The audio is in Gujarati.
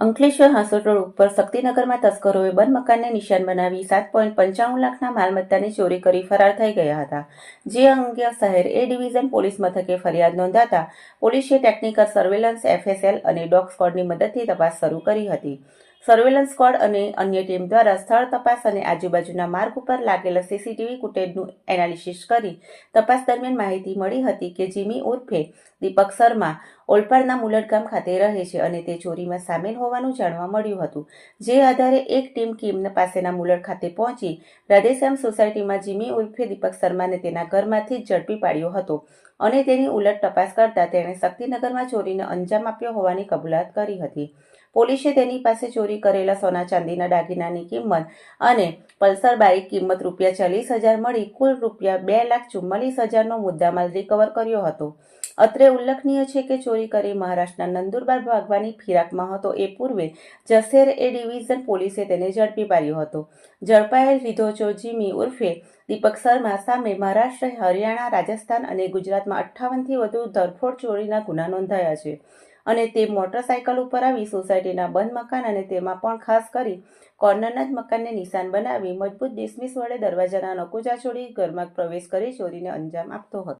અંકલેશ્વર હાંસોટ ઉપર શક્તિનગરમાં તસ્કરોએ બંધ મકાનને નિશાન બનાવી સાત પોઈન્ટ પંચાણું લાખના માલમત્તાની ચોરી કરી ફરાર થઈ ગયા હતા. જે અંગે શહેર એ ડિવિઝન પોલીસ મથકે ફરિયાદ નોંધાતા પોલીસે ટેકનિકલ સર્વેલન્સ, એફએસએલ અને ડોગ સ્ક્વોડની મદદથી તપાસ શરૂ કરી હતી. સર્વેલન્સ સ્ક્વોડ અને અન્ય ટીમ દ્વારા સ્થળ તપાસ અને આજુબાજુના માર્ગ ઉપર લાગેલા સીસીટીવી ફૂટેજનું એનાલિસિસ કરી તપાસ દરમિયાન માહિતી મળી હતી કે જીમી ઉર્ફે દીપક શર્મા ઓલપાડના મુલડગામ ખાતે રહે છે અને તે ચોરીમાં સામેલ હોવાનું જાણવા મળ્યું હતું. જે આધારે એક ટીમ કીમ પાસેના મુલડ ખાતે પહોંચી રાધેશ્યામ સોસાયટીમાં જીમી ઉર્ફે દીપક શર્માને તેના ઘરમાંથી જ ઝડપી પાડ્યો હતો અને તેની ઉલટ તપાસ કરતા તેણે શક્તિનગરમાં ચોરીને અંજામ આપ્યો હોવાની કબૂલાત કરી હતી. પોલીસે તેની પાસે ચોરી કરેલા સોના ચાંદીના દાગીનાની કિંમત અને પલ્સર બાઇક કિંમત રૂપિયા ચાલીસ હજાર મળી, કુલ રૂપિયા બે લાખ ચુમ્માલીસ હજારનો મુદ્દામાલ રિકવર કર્યો હતો. અત્રે ઉલ્લેખનીય છે કે ચોરી કરી મહારાષ્ટ્રના નંદુરબાર ભાગવાની ફિરાકમાં હતો. એ પૂર્વે જસેર એ ડિવિઝન પોલીસે તેને ઝડપી પાડ્યો હતો. ઝડપાયેલ વિધોચો જીમી ઉર્ફે દીપક શર્મા સામે મહારાષ્ટ્ર, હરિયાણા, રાજસ્થાન અને ગુજરાતમાં અઠ્ઠાવનથી વધુ ધરફોડ ચોરીના ગુના નોંધાયા છે. અને તે મોટરસાયકલ ઉપર આવી સોસાયટીના બંધ મકાન અને તેમાં પણ ખાસ કરી કોર્નરના જ મકાનને નિશાન બનાવી મજબૂત ડિસમિસ વડે દરવાજાના નકુજા છોડી ઘરમાં પ્રવેશ કરી ચોરીને અંજામ આપતો હતો.